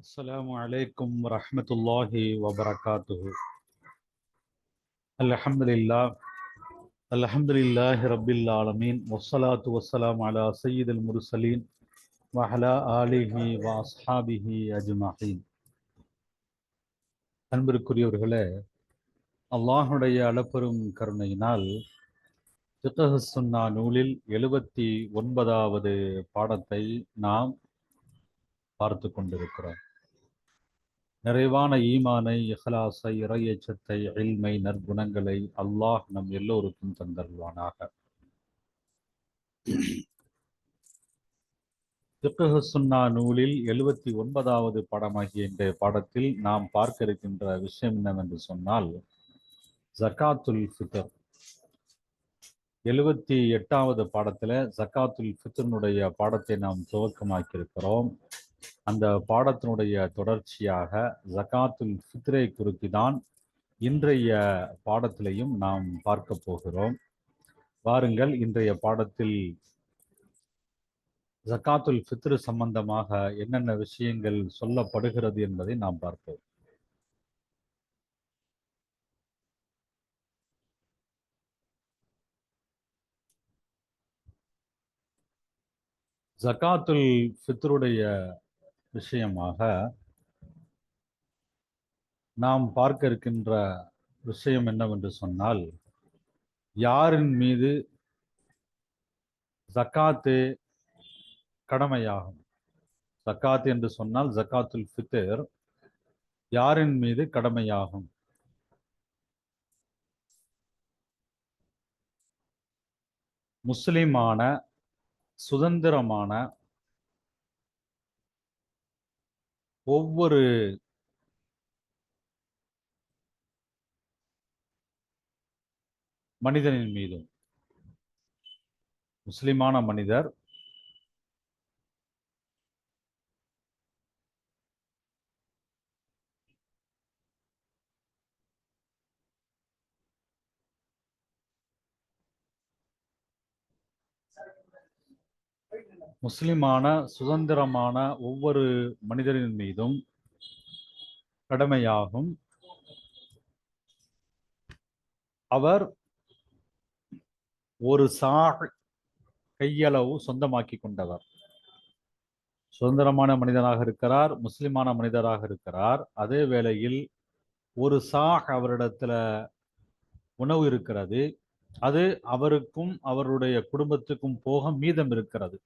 السلام عليكم ورحمة الله وبركاته الحمد لله الحمد لله رب العالمين والصلاة والسلام على سيد المرسلين وعلى آله وأصحابه أجمعين அன்பிற்குரியவர்களே அல்லாஹுடைய அளப்பெரும் கருணையினால் ஃபிக்ஹ் சுன்னா நூலில் எழுபத்தி ஒன்பதாவது பாடத்தை நாம் பார்த்து கொண்டிருக்கிறோம் நிறைவான ஈமானை இஹலாசை இறையச்சத்தை இல்மை நற்குணங்களை அல்லாஹ் நம் எல்லோருக்கும் தந்தருவானாக சுன்னா நூலில் எழுபத்தி ஒன்பதாவது பாடமாகிய இந்த பாடத்தில் நாம் பார்க்க இருக்கின்ற விஷயம் என்னவென்று சொன்னால் ஜக்காத்துல் ஃபித்தர் எழுபத்தி எட்டாவது பாடத்துல ஜக்காத்துல் ஃபித்தர்னுடைய பாடத்தை நாம் துவக்கமாக்கியிருக்கிறோம். அந்த பாடத்தினுடைய தொடர்ச்சியாக ஜக்காத்துல் ஃபித்ரை குறித்து தான் இன்றைய பாடத்திலையும் நாம் பார்க்க போகிறோம். வாருங்கள் இன்றைய பாடத்தில் ஜக்காத்துல் ஃபித்ரு சம்பந்தமாக என்னென்ன விஷயங்கள் சொல்லப்படுகிறது என்பதை நாம் பார்ப்போம். ஜக்காத்துல் ஃபித்ருடைய விஷயமாக நாம் பார்க்க இருக்கின்ற விஷயம் என்னவென்று சொன்னால் யாரின் மீது ஜக்காத்து கடமையாகும்? ஜக்காத் என்று சொன்னால் ஜக்காத்துல் ஃபித்தர் யாரின் மீது கடமையாகும்? முஸ்லிமான சுதந்திரமான ஒவ்வொரு மனிதனின் மீதும். முஸ்லிமான மனிதர் முஸ்லிமான சுதந்திரமான ஒவ்வொரு மனிதரின் மீதும் கடமையாகும். அவர் ஒரு சா கையளவு சொந்தமாக்கி கொண்டவர். சுதந்திரமான மனிதனாக இருக்கிறார் முஸ்லிமான மனிதராக இருக்கிறார். அதே வேளையில் ஒரு சாஹ் அவரிடத்துல உணவு இருக்கிறது. அது அவருக்கும் அவருடைய குடும்பத்துக்கும் போக மீதம் இருக்கிறது.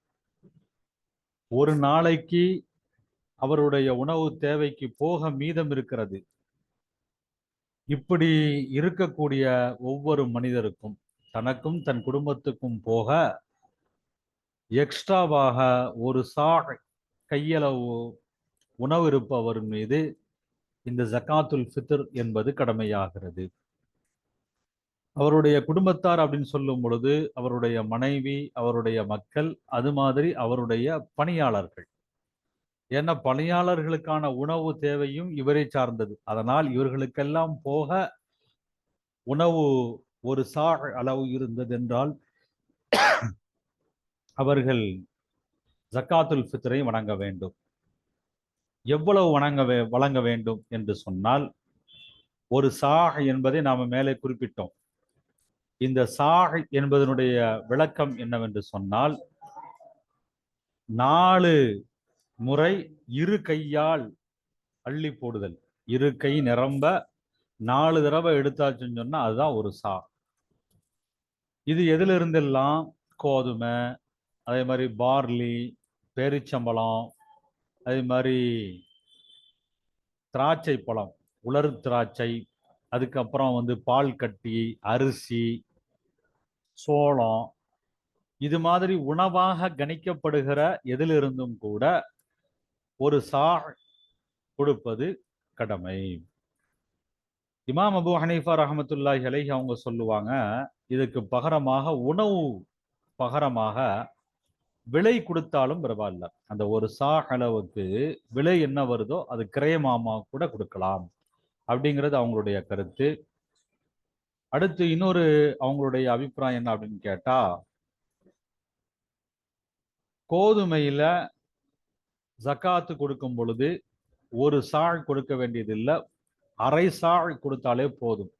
ஒரு நாளைக்கு அவருடைய உணவு தேவைக்கு போக மீதம் இருக்கிறது. இப்படி இருக்கக்கூடிய ஒவ்வொரு மனிதருக்கும் தனக்கும் தன் குடும்பத்துக்கும் போக எக்ஸ்ட்ராவாக ஒரு சா கையளவு உணவு இருப்பவர் மீது இந்த ஜக்காத்துல் ஃபித்ர் என்பது கடமையாகிறது. அவருடைய குடும்பத்தார் அப்படின்னு சொல்லும் பொழுது அவருடைய மனைவி அவருடைய மக்கள் அது மாதிரி அவருடைய பணியாளர்கள். ஏன்னா பணியாளர்களுக்கான உணவு தேவையும் இவரை சார்ந்தது. அதனால் இவர்களுக்கெல்லாம் போக உணவு ஒரு சா அளவு இருந்தது என்றால் அவர்கள் ஜக்காத்துல் ஃபித்ரை வணங்க வேண்டும். எவ்வளவு வணங்க வே வழங்க வேண்டும் என்று சொன்னால் ஒரு சாஹ் என்பதை நாம் மேலே குறிப்பிட்டோம். இந்த சாஹ் என்பதனுடைய விளக்கம் என்னவென்று சொன்னால் நாலு முறை இரு கையால் அள்ளி போடுதல். இரு கை நிரம்ப நாலு தடவை எடுத்தாச்சுன்னு சொன்னா அதுதான் ஒரு சா. இது எதுல இருந்தெல்லாம் கோதுமை அதே மாதிரி பார்லி பேரிச்சம்பழம் அதே மாதிரி திராட்சை பழம் உலர் திராட்சை அதுக்கப்புறம் வந்து பால் கட்டி அரிசி சோளம் இது மாதிரி உணவாக கணிக்கப்படுகிற எதிலிருந்தும் கூட ஒரு சா கொடுப்பது கடமை. இமாம் அபு ஹனீஃபா ரஹமத்துல்லாஹி அலைஹி அவங்க சொல்லுவாங்க இதுக்கு பகரமாக உணவு பகரமாக விலை கொடுத்தாலும் பரவாயில்ல. அந்த ஒரு சா அளவுக்கு விலை என்ன வருதோ அது கிரயமாமா கூட கொடுக்கலாம். அப்படிங்கிறது அவங்களுடைய கருத்து. அடுத்து இன்னொரு அவங்களுடைய அபிப்பிராயம் என்ன அப்படின்னு கேட்டா கோதுமையில ஜக்காத்து கொடுக்கும் பொழுது ஒரு சாழ் கொடுக்க வேண்டியதில்லை அரை சாழ் கொடுத்தாலே போதும்.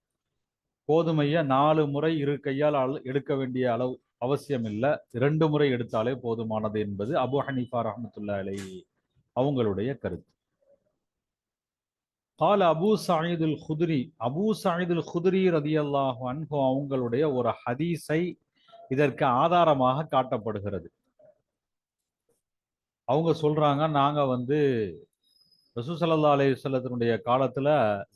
கோதுமையை நாலு முறை இரு கையால் எடுக்க வேண்டிய அளவு அவசியம் இல்லை ரெண்டு முறை எடுத்தாலே போதுமானது என்பது அபு ஹனீஃபா ரஹமத்துல்லா அலை அவங்களுடைய கருத்து. கால் அபு சாயிதுல் குதிரி அபு சாயிதுல் குதிரி ரதியல்லாஹு அன்பு அவங்களுடைய ஒரு ஹதீஸை இதற்கு ஆதாரமாக காட்டப்படுகிறது. அவங்க சொல்றாங்க நாங்க வந்து ரசூசல்லா அலையுசல்லத்தினுடைய காலத்துல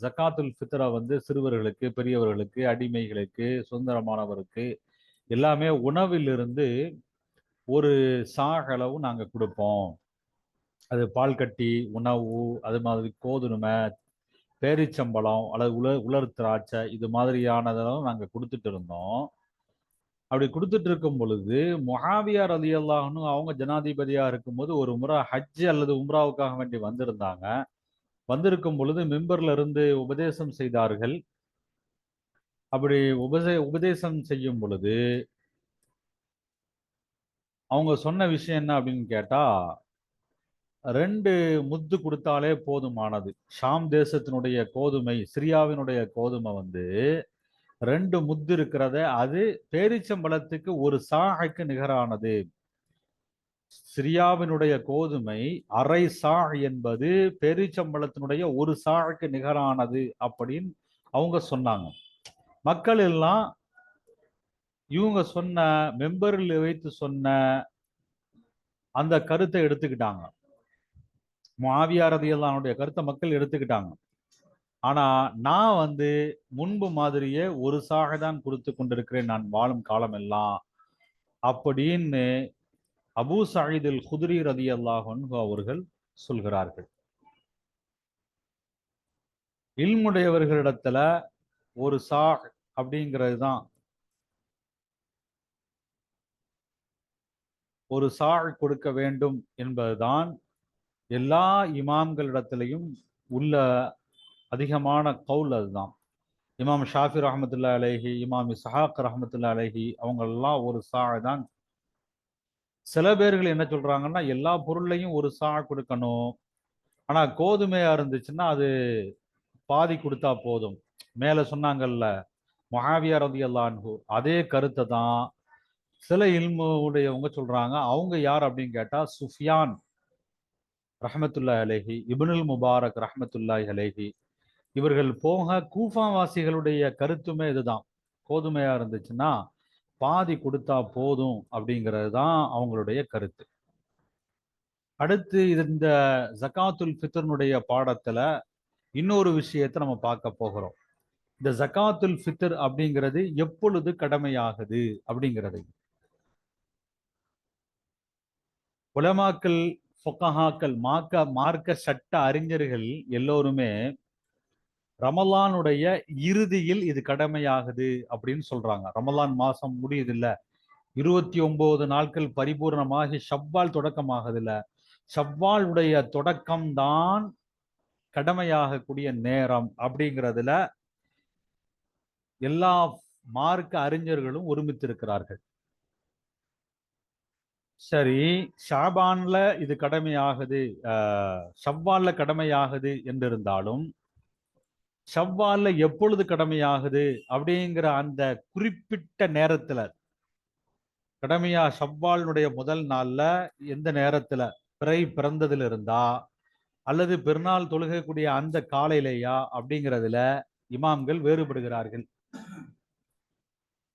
ஜக்காத்துல் ஃபித்ரா வந்து சிறுவர்களுக்கு பெரியவர்களுக்கு அடிமைகளுக்கு சுதந்திரமானவருக்கு எல்லாமே உணவிலிருந்து ஒரு சாகளவு நாங்கள் கொடுப்போம். அது பால் கட்டி உணவு அது மாதிரி கோதுமை பேரிச்சம்பழம் அல்லது உலர் உலர் திராட்சை இது மாதிரியானதெல்லாம் நாங்கள் கொடுத்துட்டு இருந்தோம். அப்படி கொடுத்துட்டு இருக்கும் பொழுது மொஹாவியார் அலி அல்லாஹ்னு அவங்க ஜனாதிபதியா இருக்கும்போது ஒரு முறை ஹஜ் அல்லது உம்ராவுக்காக வேண்டி வந்திருந்தாங்க. வந்திருக்கும் பொழுது மெம்பர்ல இருந்து உபதேசம் செய்தார்கள். அப்படி உபதே உபதேசம் செய்யும் பொழுது அவங்க சொன்ன விஷயம் என்ன அப்படின்னு கேட்டா ரெண்டு முத்து கொடுத்தாலே போதுமானது. ஷாம் தேசத்தினுடைய கோதுமை சிரியாவினுடைய கோதுமை வந்து ரெண்டு முத்து இருக்கிறத அது பேரிச்சம்பழத்துக்கு ஒரு சாகைக்கு நிகரானது. சிரியாவினுடைய கோதுமை அரை சா என்பது பேரிச்சம்பழத்தினுடைய ஒரு சாகைக்கு நிகரானது அப்படின்னு அவங்க சொன்னாங்க. மக்கள் எல்லாம் இவங்க சொன்ன மெம்பரில் வைத்து சொன்ன அந்த கருத்தை எடுத்துக்கிட்டாங்க. மாவியாரதியல்லானுடைய கருத்தை மக்கள் எடுத்துக்கிட்டாங்க. ஆனா நான் வந்து முன்பு மாதிரியே ஒரு சாகைதான் கொடுத்து கொண்டிருக்கிறேன் நான் வாழும் காலம் எல்லாம் அப்படின்னு அபூ சாயிதில் குதிரி ரதி அல்லாஹன் அவர்கள் சொல்கிறார்கள். இல்முடையவர்களிடத்துல ஒரு சாக் அப்படிங்கிறது தான். ஒரு சாக் கொடுக்க வேண்டும் என்பதுதான் எல்லா இமாம்களிடத்திலையும் உள்ள அதிகமான கவுல் அதுதான். இமாம் ஷாஃபி ரஹமத்துல்லா அலைஹி இமாம் சஹாக் ரஹமத்துல்லா அலைஹி அவங்கெல்லாம் ஒரு சாழ் தான். சில பேர்கள் என்ன சொல்றாங்கன்னா எல்லா பொருளையும் ஒரு சா கொடுக்கணும். ஆனா கோதுமையா இருந்துச்சுன்னா அது பாதி கொடுத்தா போதும். மேல சொன்னாங்கல்ல மொஹாவியா ரதி அல்லான்ஹு அதே கருத்தை தான் சில இல்முடையவங்க சொல்றாங்க. அவங்க யார் அப்படின்னு கேட்டா சுஃபியான். ரஹமத்துல்லா அலேஹி இபுனுல் முபாரக் ரஹமத்துல்லாய் அலேஹி இவர்கள் போக கூஃபாவாசிகளுடைய கருத்துமே இதுதான். கோதுமையா இருந்துச்சுன்னா பாதி கொடுத்தா போதும் அப்படிங்கிறது தான் அவங்களுடைய கருத்து. அடுத்து இது இந்த ஜக்காத்துல் ஃபித்ரனுடைய பாடத்துல இன்னொரு விஷயத்தை நம்ம பார்க்க போகிறோம். இந்த ஜக்காத்துல் ஃபித்ர் அப்படிங்கிறது எப்பொழுது கடமையாகுது அப்படிங்கிறது. உலமாக்கள் ஃபொக்கஹாக்கள் மார்க்க மார்க்க சட்ட அறிஞர்கள் எல்லோருமே ரமலானுடைய இறுதியில் இது கடமையாகுது அப்படின்னு சொல்றாங்க. ரமலான் மாசம் முடியுது இல்ல இருபத்தி ஒன்பது நாட்கள் பரிபூர்ணமாகி ஷவ்வால் தொடக்கமாகுது இல்ல ஷவ்வால் உடைய தொடக்கம் தான் கடமையாகக்கூடிய நேரம் அப்படிங்கிறதுல எல்லா மார்க்க அறிஞர்களும் ஒருமித்திருக்கிறார்கள். சரி ஷாபான்ல இது கடமையாகுது ஆஹ் ஷவ்வால்ல கடமையாகுது என்றிருந்தாலும் ஷவ்வால்ல எப்பொழுது கடமையாகுது அப்படிங்கிற அந்த குறிப்பிட்ட நேரத்துல கடமையா ஷவ்வாலினுடைய முதல் நாள்ல எந்த நேரத்துல? பிறை பிறந்ததுல இருந்தா அல்லது பெருநாள் தொழுகக்கூடிய அந்த காலையிலேயா? அப்படிங்கிறதுல இமாம்கள் வேறுபடுகிறார்கள்.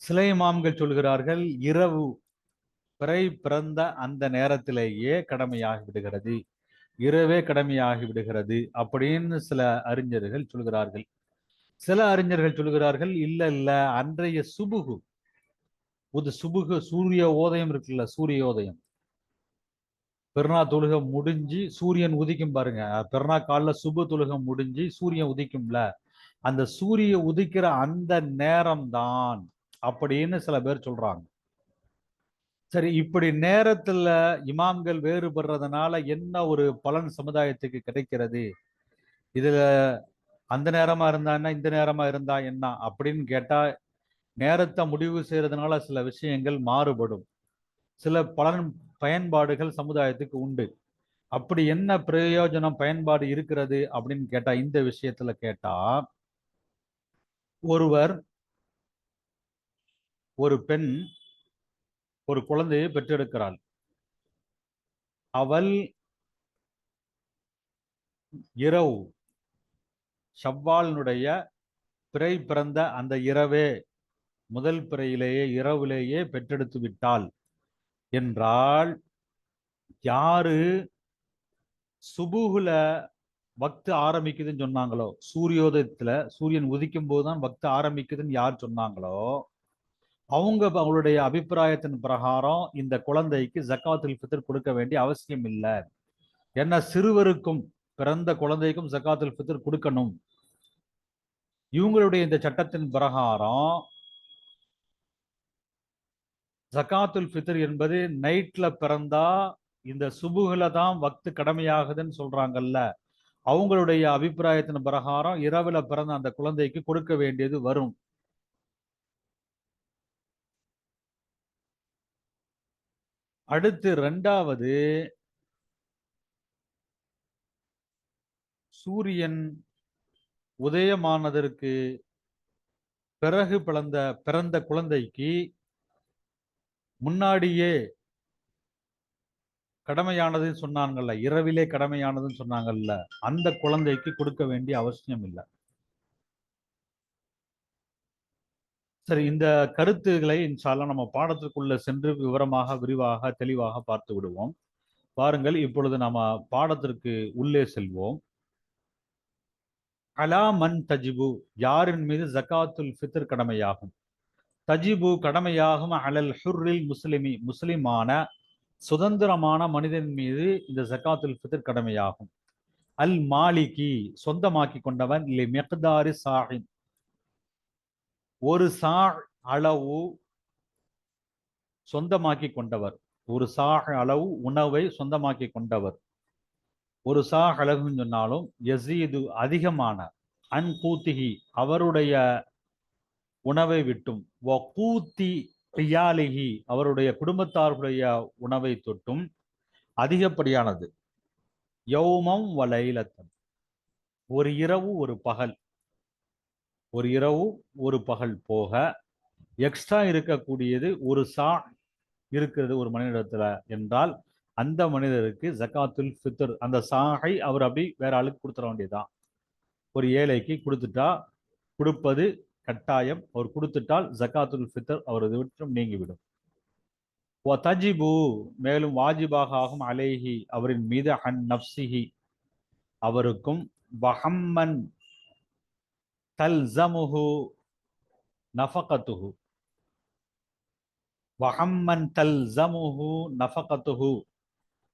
சில இமாம்கள் சொல்கிறார்கள் இரவு பிறை பிறந்த அந்த நேரத்திலேயே கடமையாகி விடுகிறது இரவே கடமையாகி விடுகிறது அப்படின்னு சில அறிஞர்கள் சொல்கிறார்கள். சில அறிஞர்கள் சொல்கிறார்கள் இல்ல இல்ல அன்றைய சுபுகு. புது சுபுகு சூரிய ஓதயம் இருக்குல்ல சூரியோதயம் பெருநா தொழுக முடிஞ்சு சூரியன் உதிக்கும் பாருங்க. பெருநா காலில் சுபு தொழுகம் முடிஞ்சு சூரியன் உதிக்கும்ல. அந்த சூரிய உதிக்கிற அந்த நேரம்தான் அப்படின்னு சில பேர் சொல்றாங்க. சரி இப்படி நேரத்துல இமாம்கள் வேறுபடுறதுனால என்ன ஒரு பலன் சமுதாயத்துக்கு கிடைக்கிறது? இதுல அந்த நேரமா இருந்தா என்ன இந்த நேரமா இருந்தா என்ன அப்படின்னு கேட்டா நேரத்தை முடிவு செய்யறதுனால சில விஷயங்கள் மாறுபடும். சில பலன் பயன்பாடுகள் சமுதாயத்துக்கு உண்டு. அப்படி என்ன பிரயோஜனம் பயன்பாடு இருக்கிறது அப்படின்னு கேட்டா இந்த விஷயத்துல கேட்டா ஒருவர் ஒரு பெண் ஒரு குழந்தையை பெற்றெடுக்கிறாள். அவள் இரவு ஷவ்வாலினுடைய பிறை பிறந்த அந்த இரவே முதல் பிறையிலேயே இரவிலேயே பெற்றெடுத்து விட்டாள் என்றால் யாரு சுபுகுல பக்து ஆரம்பிக்குதுன்னு சொன்னாங்களோ சூரியோதயத்துல சூரியன் உதிக்கும் போதுதான் பக்து ஆரம்பிக்குதுன்னு யார் சொன்னாங்களோ அவங்க அவங்களுடைய அபிப்பிராயத்தின் பிரகாரம் இந்த குழந்தைக்கு ஜக்காத்துல் ஃபித்ர் கொடுக்க வேண்டிய அவசியம் இல்லை. ஏன்னா சிறுவருக்கும் பிறந்த குழந்தைக்கும் ஜக்காத்துல் ஃபித்ர் கொடுக்கணும். இவங்களுடைய இந்த சட்டத்தின் பிரகாரம் ஜக்காத்துல் ஃபித்ர் என்பது நைட்ல பிறந்தா இந்த சுபுகளை தான் வக்து கடமையாகுதுன்னு சொல்றாங்கல்ல. அவங்களுடைய அபிப்பிராயத்தின் பிரகாரம் இரவுல பிறந்த அந்த குழந்தைக்கு கொடுக்க வேண்டியது வரும். அடுத்து ரெண்டாவது சூரியன் உதயமானதற்கு பிறகு பிறந்த பிறந்த குழந்தைக்கு முன்னாடியே கடமையானதுன்னு சொன்னாங்கல்ல இரவிலே கடமையானதுன்னு சொன்னாங்கல்ல அந்த குழந்தைக்கு கொடுக்க வேண்டிய அவசியம் இல்லை சரி இந்த கருத்துக்களை இன்ஷால்லாம் நம்ம பாடத்திற்குள்ள சென்று விவரமாக விரிவாக தெளிவாக பார்த்து விடுவோம். பாருங்கள் இப்பொழுது நம்ம பாடத்திற்கு உள்ளே செல்வோம். அலா மன் தஜிபு யாரின் மீது ஜக்காத்துல் ஃபித்ர் கடமையாகும்? தஜிபு கடமையாகும் அலல் ஹுர்ரில் முஸ்லிமி முஸ்லிமான சுதந்திரமான மனிதன் மீது இந்த ஜக்காத்துல் ஃபித்ர் கடமையாகும். அல் மாலிகி சொந்தமாக்கி கொண்டவன் இல்லை மெக்தாரி சாஹின். ஒரு சா அளவு சொந்தமாக்கி கொண்டவர். ஒரு சாக அளவு உணவை சொந்தமாக்கி கொண்டவர். ஒரு சா அளவுன்னு சொன்னாலும் எசீது அதிகமான அன் கூத்திகி அவருடைய உணவை விட்டும் கூத்தி பியாலிகி அவருடைய குடும்பத்தாருடைய உணவை தொட்டும் அதிகப்படியானது. யௌமம் வலைலத்தன் ஒரு இரவு ஒரு பகல். ஒரு இரவு ஒரு பகல் போக எக்ஸ்ட்ரா இருக்கக்கூடியது ஒரு சா இருக்கிறது ஒரு மனிதத்தில் என்றால் அந்த மனிதருக்கு ஜக்காத்துல் ஃபித்தர் அந்த சாகை அவர் அப்படி வேற ஆளுக்கு கொடுத்துட வேண்டியதுதான். ஒரு ஏழைக்கு கொடுத்துட்டா கொடுப்பது கட்டாயம். அவர் கொடுத்துட்டால் ஜக்காத்துல் ஃபித்தர் அவரது விட்டும் நீங்கிவிடும். தஜிபு மேலும் வாஜிபாக ஆகும் அலேஹி அவரின் மீது அன் நப்சிஹி அவருக்கும் வஹம்மன் தல்சமுஹு நஃபகத்துஹு. வஹம்மன் தல்சமுஹு நஃபகத்துஹு.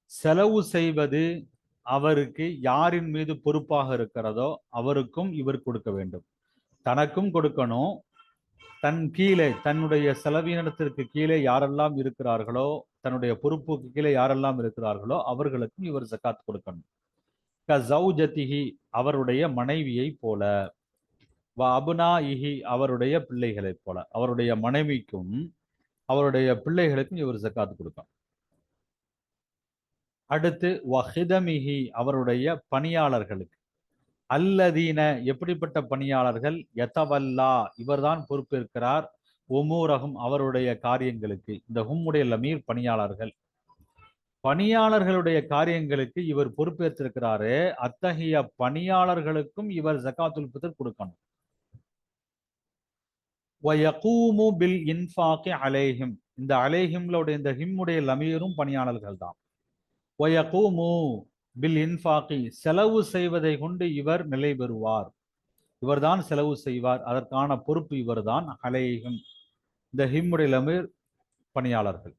செலவு செய்வது அவருக்கு யாரின் மீது பொறுப்பாக இருக்கிறதோ அவருக்கும் இவர் கொடுக்க வேண்டும். தனக்கும் கொடுக்கணும். தன் கீழே தன்னுடைய செலவினத்திற்கு கீழே யாரெல்லாம் இருக்கிறார்களோ தன்னுடைய பொறுப்புக்கு கீழே யாரெல்லாம் இருக்கிறார்களோ அவர்களுக்கும் இவர் ஜக்காத் கொடுக்கணும். க ஜவுஜத்திஹி அவருடைய மனைவியை போல. வ அபுனா இஹி அவருடைய பிள்ளைகளைப் போல. அவருடைய மனைவிக்கும் அவருடைய பிள்ளைகளுக்கும் இவர் ஜக்காத்து கொடுக்கும் அடுத்து வஹிதமிஹி அவருடைய பணியாளர்களுக்கு. அல்லதீன எப்படிப்பட்ட பணியாளர்கள்? எதவல்லா இவர்தான் பொறுப்பேற்கிறார். ஒமூரகம் அவருடைய காரியங்களுக்கு இந்த ஹும்முடைய லமீர் பணியாளர்கள். பணியாளர்களுடைய காரியங்களுக்கு இவர் பொறுப்பேற்றிருக்கிறாரு. அத்தகைய பணியாளர்களுக்கும் இவர் ஜக்காத்துல் கொடுக்கணும். வயகூமு பில் இன்ஃபாக்கி அலேஹிம். இந்த அலேஹிம்லோட இந்த ஹிம்முடைய லமீரும் பணியாளர்கள் தான். வயகூமு பில் இன்ஃபாக்கி செலவு செய்வதை கொண்டு இவர் நிலை பெறுவார். இவர்தான் செலவு செய்வார். அதற்கான பொறுப்பு இவர்தான். அலேஹிம். இந்த ஹிம்முடைய லமீர் பணியாளர்கள்.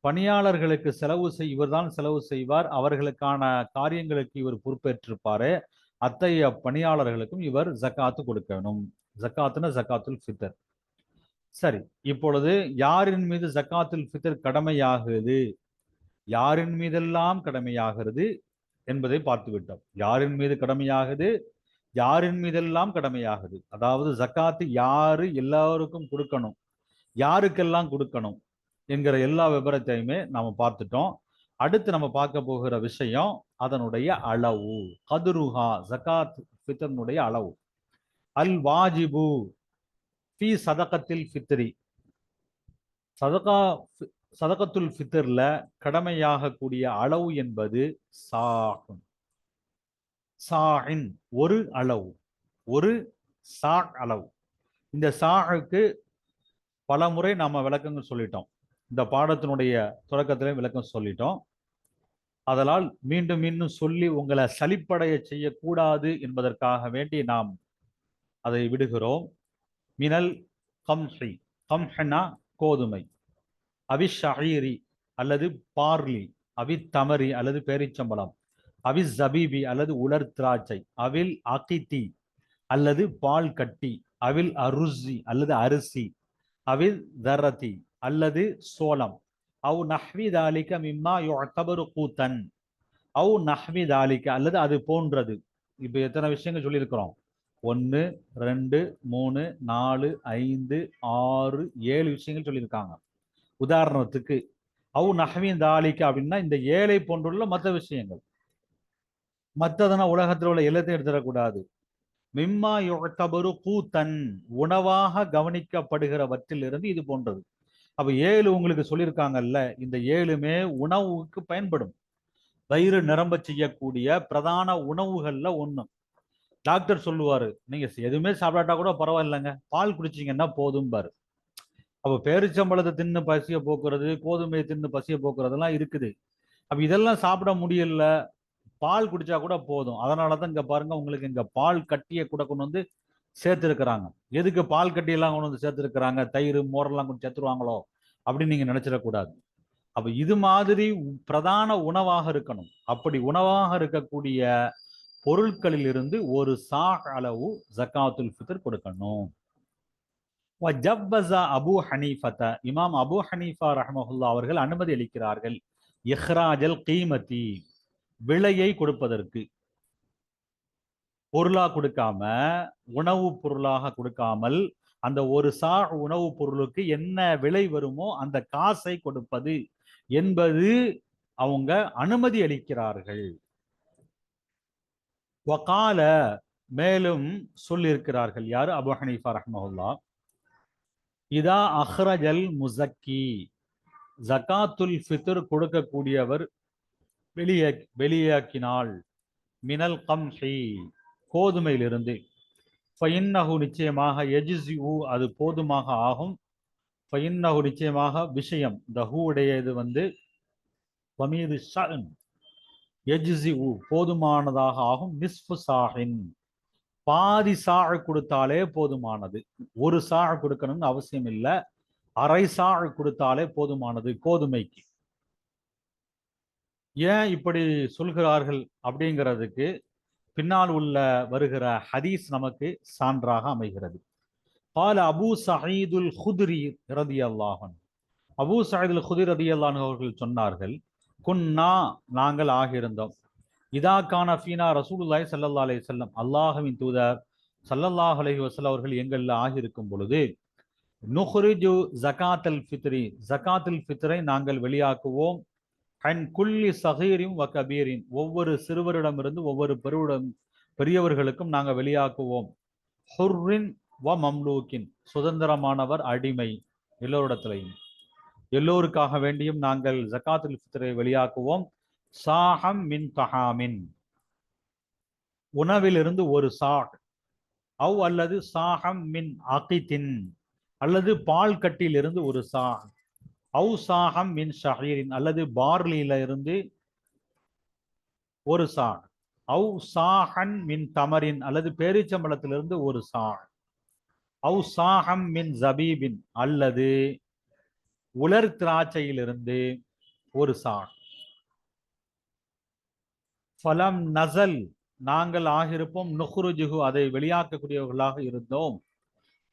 பணியாளர்களுக்கு செலவு செய் இவர்தான் செலவு செய்வார். அவர்களுக்கான காரியங்களுக்கு இவர் பொறுப்பேற்றிருப்பாரு. அத்தகைய பணியாளர்களுக்கும் இவர் ஜக்காத்து கொடுக்கணும். ஜக்காத்துனா ஜக்காத்துல் ஃபித்தர் சரி இப்பொழுது யாரின் மீது ஜக்காத்துல் ஃபித்தர் கடமையாகுது யாரின் மீதெல்லாம் கடமையாகிறது என்பதை பார்த்து விட்டோம் யாரின் மீது கடமையாகுது? யாரின் மீதெல்லாம் கடமையாகுது? அதாவது ஜக்காத்து யாரு எல்லாருக்கும் கொடுக்கணும். யாருக்கெல்லாம் கொடுக்கணும் என்கிற எல்லா விபரத்தையுமே நாம் பார்த்துட்டோம். அடுத்து நம்ம பார்க்க போகிற விஷயம் அதனுடைய அளவு. கதுருஹா ஜக்காத் ஃபித்ரனுடைய அளவு. அல் வாஜிபு ஃபி சதகத்தில் ஃபித்ரி. சதகா சதகத்துல் ஃபித்ர்ல கடமையாகக்கூடிய அளவு என்பது சாகும் சாஹின் ஒரு அளவு ஒரு சா அளவு. இந்த சாகுக்கு பல முறை நாம் விளக்கங்கள் சொல்லிட்டோம். இந்த பாடத்தினுடைய தொடக்கத்திலே விளக்கம் சொல்லிட்டோம். அதனால் மீண்டும் மீண்டும் சொல்லி உங்களை சலிப்படைய செய்யக்கூடாது என்பதற்காக வேண்டி நாம் அதை விடுகிறோம். மினல் கம்ஹி கம்ஹனா கோதுமை. அவி ஷஹீரி அல்லது பார்லி அவி தமரி அல்லது பேரிச்சம்பளம் அவி ஜபீபி அல்லது உலர் திராட்சை. அவில் அகிதி அல்லது பால் கட்டி. அவில் அருசி அல்லது அரிசி. அவில் தரதி அல்லது சோளம். அவு நஹ்வி தாலிக மிம்மா யுஅத்தபரு கூத்தன். அவு நஹ்வி தாலிக அல்லது அது போன்றது. இப்போ எத்தனை விஷயங்கள் சொல்லியிருக்கிறோம். ஒன்று ரெண்டு மூணு நாலு ஐந்து ஆறு ஏழு விஷயங்கள் சொல்லியிருக்காங்க. உதாரணத்துக்கு அவு நஹ்வின் தாலிக்கு அப்படின்னா இந்த ஏழை போன்றுள்ள மற்ற விஷயங்கள். மற்றதுனா உலகத்தில் உள்ள எல்லாத்தையும் எடுத்துடக்கூடாது. மிம்மா யுகத்தபரு கூத்தன் உணவாக கவனிக்கப்படுகிறவற்றிலிருந்து இது போன்றது. அப்ப ஏழு உங்களுக்கு சொல்லியிருக்காங்கல்ல இந்த ஏழுமே உணவுக்கு பயன்படும். வயிறு நிரம்ப செய்யக்கூடிய பிரதான உணவுகள்ல ஒன்று டாக்டர் சொல்லுவாரு நீங்க எதுவுமே சாப்பிடாட்டா கூட பரவாயில்லைங்க. பால் குடிச்சீங்கன்னா போதும் பாரு அப்ப பேரிச்சம்பழத்தை தின்னு பசிய போக்குறது கோதுமையை தின்னு பசிய போக்குறதெல்லாம் இருக்குது. அப்ப இதெல்லாம் சாப்பிட முடியல பால் குடிச்சா கூட போதும். அதனாலதான் இங்க பாருங்க உங்களுக்கு இங்க பால் கட்டியை கூட கொண்டு வந்து சேர்த்துருக்குறாங்க. எதுக்கு பால் கட்டியெல்லாம் கொண்டு வந்து சேர்த்துருக்குறாங்க? தயிர் மோரெல்லாம் கொண்டு சேர்த்துருவாங்களோ? அப்படின்னு நீங்க நினைச்சிடக்கூடாது. அப்ப இது மாதிரி பிரதான உணவாக இருக்கணும். அப்படி உணவாக இருக்கக்கூடிய பொருட்களில் இருந்து ஒரு சா அளவு ஜக்காத்துல் ஃபித்ர் கொடுக்கணும். அபு ஹனீஃபத இமாம் அபு ஹனீஃபா ரஹமஹுல்லா அவர்கள் அனுமதி அளிக்கிறார்கள். இஹ்ராஜல் கீமதி விலையை கொடுப்பதற்கு. பொருளா கொடுக்காம உணவு பொருளாக கொடுக்காமல் அந்த ஒரு சா உணவு பொருளுக்கு என்ன விலை வருமோ அந்த காசை கொடுப்பது என்பது அவங்க அனுமதி அளிக்கிறார்கள். வகால மேலும் சொல்லியிருக்கிறார்கள். யார்? அபு ஹனீஃபா ரஹ்மஹுல்லா. இதா அஹ்ரஜல் முசக்கி ஜகாத்துல் ஃபித்ர் கொடுக்கக்கூடியவர் வெளியே வெளியாக்கினால் மினல் கம்ஹி. கோதுமையிலிருந்து. ஃபைன்னஹு நிச்சயமாக எஜிசிஉ அது போதுமாக ஆகும். ஃபைன்னஹு நிச்சயமாக விஷயம். இந்த ஹூடைய இது வந்து பமீது ஷன் எஜிசிஉ போதுமானதாக ஆகும் நிஸ்ஃபு சாஹின். பாதி சாழ் கொடுத்தாலே போதுமானது. ஒரு சாழ் கொடுக்கணும்னு அவசியம் இல்லை. அரை சாழ் கொடுத்தாலே போதுமானது கோதுமைக்கு. ஏன் இப்படி சொல்கிறார்கள் அப்படிங்கிறதுக்கு பின்னால் உள்ள வருகிற ஹதீஸ் நமக்கு சான்றாக அமைகிறது. பால அபு சஹீதுல் ஹுதுரி ரதி அல்லாஹன் அபு சஹீதுல் ஹுதிர் ரதி அல்லான் அவர்கள் சொன்னார்கள். குன்னா நாங்கள் ஆகியிருந்தோம். இதா கான ஃபீனா ரசூலுல்லாய் சல்லல்லா அலி வல்லம் அல்லாஹுவின் தூதர் சல்லல்லாஹ் அலஹி வசல் அவர்கள் எங்களில் ஆகியிருக்கும் பொழுது நுஹ்ரிஜு ஜகாத்தல் ஃபித்ரி ஜகாத்துல் ஃபித்ரை நாங்கள் வெளியாக்குவோம். அண்ட் குல்லி சகீரின் வ கபீரின். ஒவ்வொரு சிறுவரிடமிருந்து ஒவ்வொரு பெருவிடம் பெரியவர்களுக்கும் நாங்கள் வெளியாக்குவோம். ஹுர்ரின் வ மம்லூக்கின். சுதந்திரமானவர் அடிமை எல்லோரிடத்திலையும். எல்லோருக்காக வேண்டியும் நாங்கள் ஜக்காத்துல் ஃபித்ரை வெளியாக்குவோம். சாஹம் மின் தஹாமின். உணவிலிருந்து ஒரு சாக் அவ் அல்லது சாஹம் மின் அகிதின். அல்லது பால் கட்டியிலிருந்து ஒரு சா அவு சாஹம் மின் ஷஹீரின். அல்லது பார்லியில இருந்து ஒரு சா அவு சாஹன் மின் தமரின். அல்லது பேரிச்சம்பளத்திலிருந்து ஒரு சா அவு சாஹம் மின் ஜபீபின். அல்லது உலர் திராட்சையிலிருந்து ஒரு சாண். ஃபலம் நசல் நாங்கள் ஆகியிருப்போம் நுஹ்ருஜுகு அதை வெளியாக்கக்கூடியவர்களாக இருந்தோம்.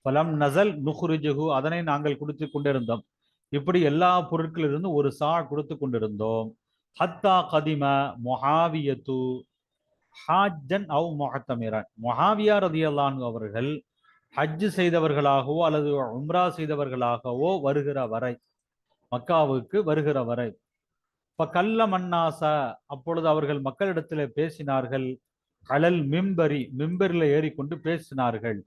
ஃபலம் நசல் நுஹ்ருஜுகு அதனை நாங்கள் கொடுத்து கொண்டிருந்தோம். இப்படி எல்லா பொருட்களிலிருந்து ஒரு சா கொடுத்து கொண்டிருந்தோம். ஹத்தா கதிம மொஹாவியத்து ஹாஜன் அவ் மொஹத்தமிரன். மொஹாவியா ரதியல்லான் அவர்கள் ஹஜ்ஜு செய்தவர்களாகவோ அல்லது உம்ரா செய்தவர்களாகவோ வருகிற வரை மக்காவுக்கு வருகிற வரை. இப்ப கல்ல மன்னாசா அப்பொழுது அவர்கள் மக்களிடத்தில் பேசினார்கள். அலல் மிம்பரி மிம்பரில் ஏறிக்கொண்டு பேசினார்கள்.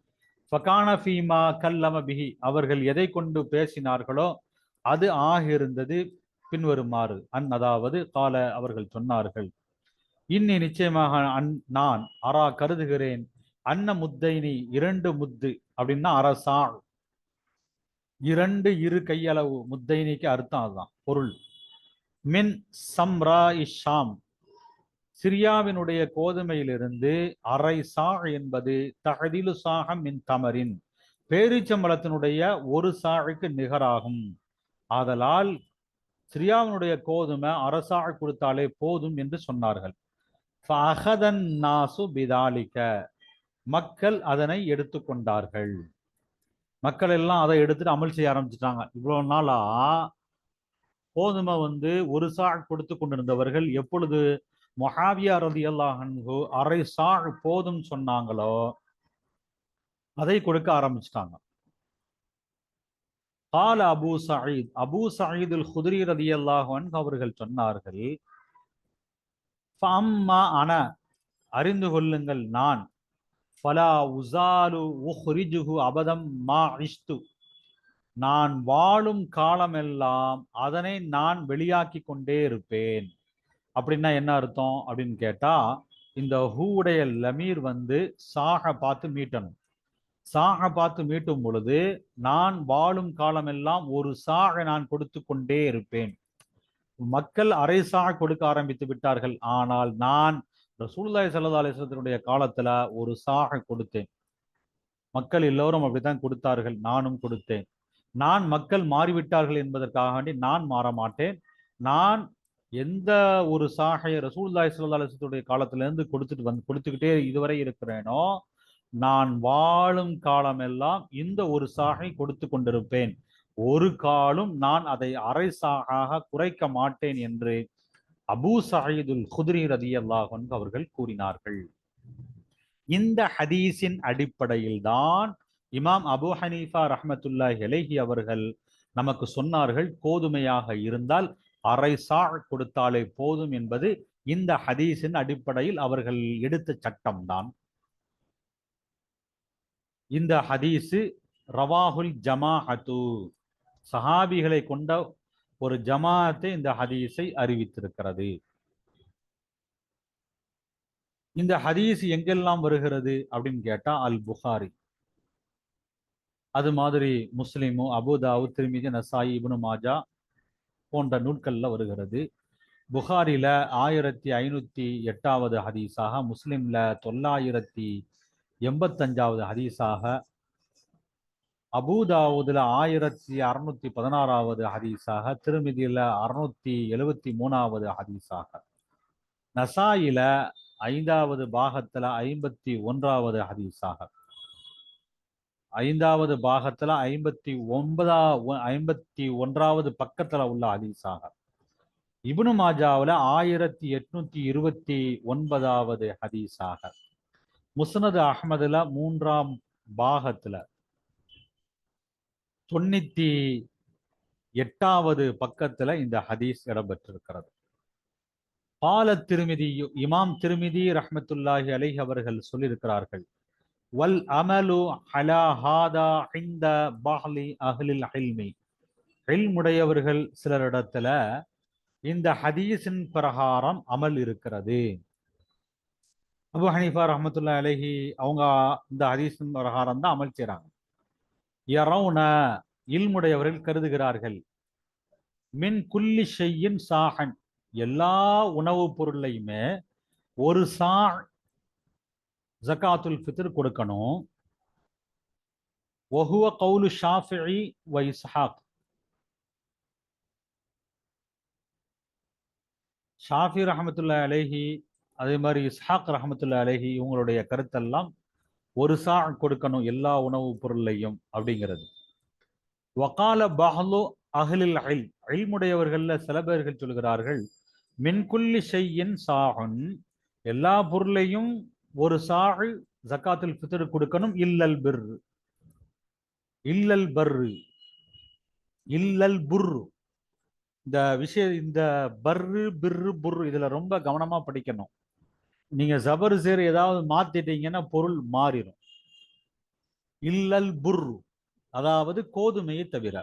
ஃபகான ஃபீமா கல்லம பிஹி அவர்கள் எதை கொண்டு பேசினார்களோ அது ஆகியிருந்தது பின்வருமாறு. அன் அதாவது கால அவர்கள் சொன்னார்கள். இன்னி நிச்சயமாக அன் நான் அரா கருதுகிறேன். அன்ன முத்தைனி இரண்டு முத்து அப்படின்னா அரசாள் இரண்டு இரு கையளவு முத்தைனிக்கு அர்த்தம் அதுதான் பொருள். மின் சம்ரா இஷாம் சிரியாவினுடைய கோதுமையிலிருந்து அரை சா என்பது தகதிலு சாகம் மின் தமரின். பேரீச்சம்பளத்தினுடைய ஒரு சாழுக்கு நிகராகும். ஆதலால் சிரியாவினுடைய கோதுமை அரசாக கொடுத்தாலே போதும் என்று சொன்னார்கள். நாசு பிதாலிக்க மக்கள் அதனை எடுத்துக்கொண்டார்கள். மக்கள் எல்லாம் அதை எடுத்துட்டு அமல் செய்ய ஆரம்பிச்சிட்டாங்க. இவ்வளவு நாளா கோதுமை வந்து ஒரு சாழ் கொடுத்து கொண்டிருந்தவர்கள் எப்பொழுது மொஹாவியா ரதி அல்லாஹன்ஹு அரை சாழ் போதும் சொன்னாங்களோ அதை கொடுக்க ஆரம்பிச்சிட்டாங்க. கால அபு சயீத் அபு சயீதுல் குதிரி ரதி அல்லாஹன் அவர்கள் சொன்னார்கள் ஃபம்மா அன அறிந்து கொள்ளுங்கள் நான். ஃபலா உசாலு உஹ்ரிஜுஹு அபதம் மா இஷ்து நான் வாழும் காலமெல்லாம் அதனை நான் வெளியாக்கி கொண்டே இருப்பேன். அப்படின்னா என்ன அர்த்தம்? அப்படின்னு கேட்டா இந்த ஹூவுடைய லமீர் வந்து சாக பார்த்து மீட்டணும். சாக பார்த்து மீட்டும் பொழுது நான் வாழும் காலமெல்லாம் ஒரு சாக நான் கொடுத்து கொண்டே இருப்பேன். மக்கள் அரை சாக கொடுக்க ஆரம்பித்து விட்டார்கள். ஆனால் நான் ரசூல்லாய் சல்லா அலிஸ்லத்தினுடைய காலத்துல ஒரு சாக கொடுத்தேன். மக்கள் எல்லோரும் அப்படித்தான் கொடுத்தார்கள் நானும் கொடுத்தேன். நான் மக்கள் மாறிவிட்டார்கள் என்பதற்காக வேண்டி நான் மாற மாட்டேன். நான் எந்த ஒரு சாகையை ரசூல்லாய் சல்லா அலிஸ்லத்துடைய காலத்திலேருந்து கொடுத்துட்டு வந்து கொடுத்துக்கிட்டே இதுவரை இருக்கிறேனோ நான் வாழும் காலமெல்லாம் இந்த ஒரு சாகை கொடுத்து கொண்டிருப்பேன். ஒரு காலும் நான் அதை அரை சாகாக குறைக்க மாட்டேன் என்று அபூ சயீதுல் குதிரி ரதி அல்லாஹன் அவர்கள் கூறினார்கள். இந்த ஹதீஸின் அடிப்படையில் தான் இமாம் அபு ஹனீஃபா ரஹமத்துல்லா ஹெலேஹி அவர்கள் நமக்கு சொன்னார்கள் கோதுமையாக இருந்தால் அரை சா கொடுத்தாலே போதும் என்பது இந்த ஹதீஸின் அடிப்படையில் அவர்கள் எடுத்த சட்டம்தான். இந்த ஹதீஸு ரவாஹுல் ஜமாஹத்து சஹாபிகளை கொண்ட ஒரு ஜமாத்தை இந்த ஹதீஸை அறிவித்திருக்கிறது. இந்த ஹதீஸ் எங்கெல்லாம் வருகிறது அப்படின்னு கேட்டா அல் புகாரி. அது மாதிரி முஸ்லீமு அபுதாவு திருமிதி நசாயி இபுனு மாஜா போன்ற நூட்கள்ல வருகிறது. புகாரில ஆயிரத்தி ஐநூத்தி எட்டாவது ஹதீஸாக முஸ்லீம்ல தொள்ளாயிரத்தி எண்பத்தஞ்சாவது ஹதீஸாக அபூதாவுதுல ஆயிரத்தி அறுநூத்தி பதினாறாவது ஹதீஸாக திருமிதியில அறுநூத்தி எழுவத்தி மூணாவது ஹதீஸாக. நசாயில ஐந்தாவது பாகத்துல ஐம்பத்தி ஒன்றாவது ஹதீஸாக. ஐந்தாவது பாகத்துல ஐம்பத்தி ஒன்பதா ஐம்பத்தி ஒன்றாவது பக்கத்துல உள்ள ஹதீஸாக. இபுனு மாஜாவில் ஆயிரத்தி எட்நூத்தி இருபத்தி ஒன்பதாவது ஹதீஸாக. முஸ்னது அகமதுல மூன்றாம் பாகத்துல. தொண்ணூத்தி எட்டாவது பக்கத்துல இந்த ஹதீஸ் இடம்பெற்றிருக்கிறது. பால திருமிதி இமாம் திருமிதி ரஹமத்துல்லாஹி அலிஹ் அவர்கள் சொல்லியிருக்கிறார்கள். வல் அமலு அலா ஹாதா இந்த பாஹ்லி அஹ்லில் ஹில்மி ஹில்முடையவர்கள் சிலரிடத்துல இந்த ஹதீஸின் பிரகாரம் அமல் இருக்கிறது. அபு ஹனீஃபா ரஹமத்துல்லா அலஹி அவங்க இந்த ஹதீஸின் பிரகாரம் தான் அமல் செய்றாங்க. யரவுன இல்முடையவர்கள் கருதுகிறார்கள் மின் குல்லி செய்யின் சாகன் எல்லா உணவுப் பொருளையுமே ஒரு சா ஜக்காத்துல் ஃபித்ர் கொடுக்கணும். ஒஹுவ கவுலு ஷாஃபி வ இஸ்ஹாக். ஷாஃபி ரஹமத்துல்லா அலேஹி அதே மாதிரி இஸ்ஹாக் ரஹமத்துல்லா அலேஹி இவங்களுடைய கருத்தெல்லாம் ஒரு சா கொடுக்கணும் எல்லா உணவுப் பொருளையும் அப்படிங்கிறது. வகால பஹலு அகலில் அல் அல்முடையவர்கள்ல சில பேர்கள் சொல்கிறார்கள் மின்குல்லி செய்யின் சாகுன் எல்லா பொருளையும் ஒரு சாகு ஜக்காத்தில் பித்தர் கொடுக்கணும் இல்லல் பிர் இல்லல் பர்ரு. இல்லல் புர் இந்த விஷய இந்த பர்ரு பிர்ரு புர்ரு இதுல ரொம்ப கவனமா படிக்கணும். நீங்க ஜபர் சேர் ஏதாவது மாத்திட்டீங்கன்னா பொருள் மாறிடும் இல்லல் புர்ரு. அதாவது கோதுமையை தவிர.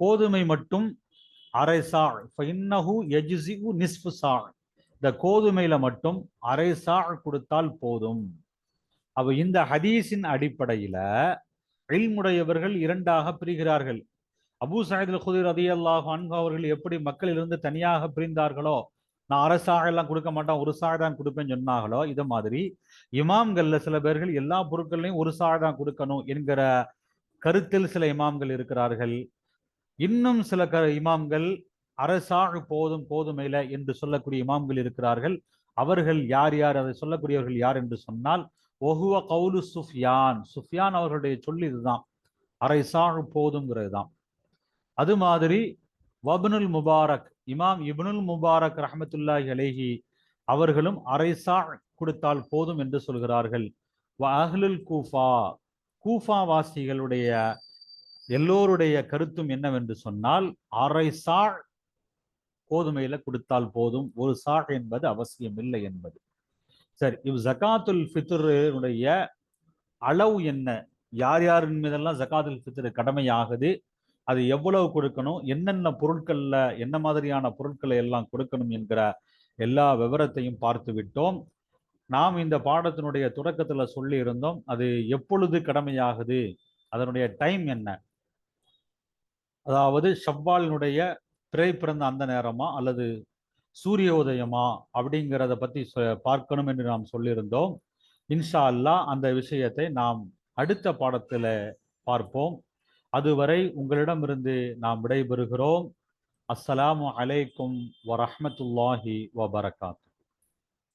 கோதுமை மட்டும் அரை சாழ் இன்னஹு எஜிசி நிஸ்பு சாழ் இந்த கோதுமையில மட்டும் அரை சாழ் கொடுத்தால் போதும். அவ இந்த ஹதீஸின் அடிப்படையில இல்முடையவர்கள் இரண்டாக பிரிகிறார்கள். அபு சயீத் அல் அதி அல்லாஹ் அன்ஹு அவர்கள் எப்படி மக்களிலிருந்து தனியாக பிரிந்தார்களோ நான் அரை எல்லாம் கொடுக்க மாட்டேன் ஒரு சாழ் தான் கொடுப்பேன்னு சொன்னாங்களோ இதை மாதிரி இமாம்கள்ல சில பேர்கள் எல்லா பொருட்களையும் ஒரு சாழ் தான் கொடுக்கணும் என்கிற கருத்தில் சில இமாம்கள் இருக்கிறார்கள். இன்னும் சில க இமாம்கள் அரசாழ் போதும் போதுமையில என்று சொல்லக்கூடிய இமாம்கள் இருக்கிறார்கள். அவர்கள் யார் யார் அதை சொல்லக்கூடியவர்கள் யார் என்று சொன்னால் ஒஹுவ கவுலு சுஃபியான். சுஃபியான் அவர்களுடைய சொல்லி இதுதான். அரை சாழ் போதுங்கிறது தான் அது மாதிரி வபுனுல் முபாரக் இமாம் இபுனுல் முபாரக் ரஹமத்துல்லாஹி அலேஹி அவர்களும் அரை கொடுத்தால் போதும் என்று சொல்கிறார்கள். வ அஹ்லுல் கூஃபா கூஃபா வாசிகளுடைய எல்லோருடைய கருத்தும் என்னவென்று சொன்னால் அரை சாழ் கோதுமையில கொடுத்தால் போதும் ஒரு சா என்பது அவசியம் இல்லை என்பது. சரி இவ் ஜகாத்துல் ஃபித்ருடைய அளவு என்ன? யார் யாரின் மீதெல்லாம் ஜகாத்துல் ஃபித்ரு கடமையாகுது? அது எவ்வளவு கொடுக்கணும்? என்னென்ன பொருட்கள்ல என்ன மாதிரியான பொருட்களை எல்லாம் கொடுக்கணும் என்கிற எல்லா விவரத்தையும் பார்த்து விட்டோம். நாம் இந்த பாடத்தினுடைய தொடக்கத்தில் சொல்லியிருந்தோம் அது எப்பொழுது கடமையாகுது? அதனுடைய டைம் என்ன? அதாவது ஷவ்வாலினுடைய பிறை பிறந்த அந்த நேரமா? அல்லது சூரிய உதயமா? அப்படிங்கிறத பற்றி பார்க்கணும் என்று நாம் சொல்லியிருந்தோம். இன்ஷா அல்லாஹ் அந்த விஷயத்தை நாம் அடுத்த பாடத்தில் பார்ப்போம். அதுவரை உங்களிடமிருந்து நாம் விடைபெறுகிறோம். அஸ்ஸலாமு அலைக்கும் வரஹ்மத்துல்லாஹி வபரகாத்து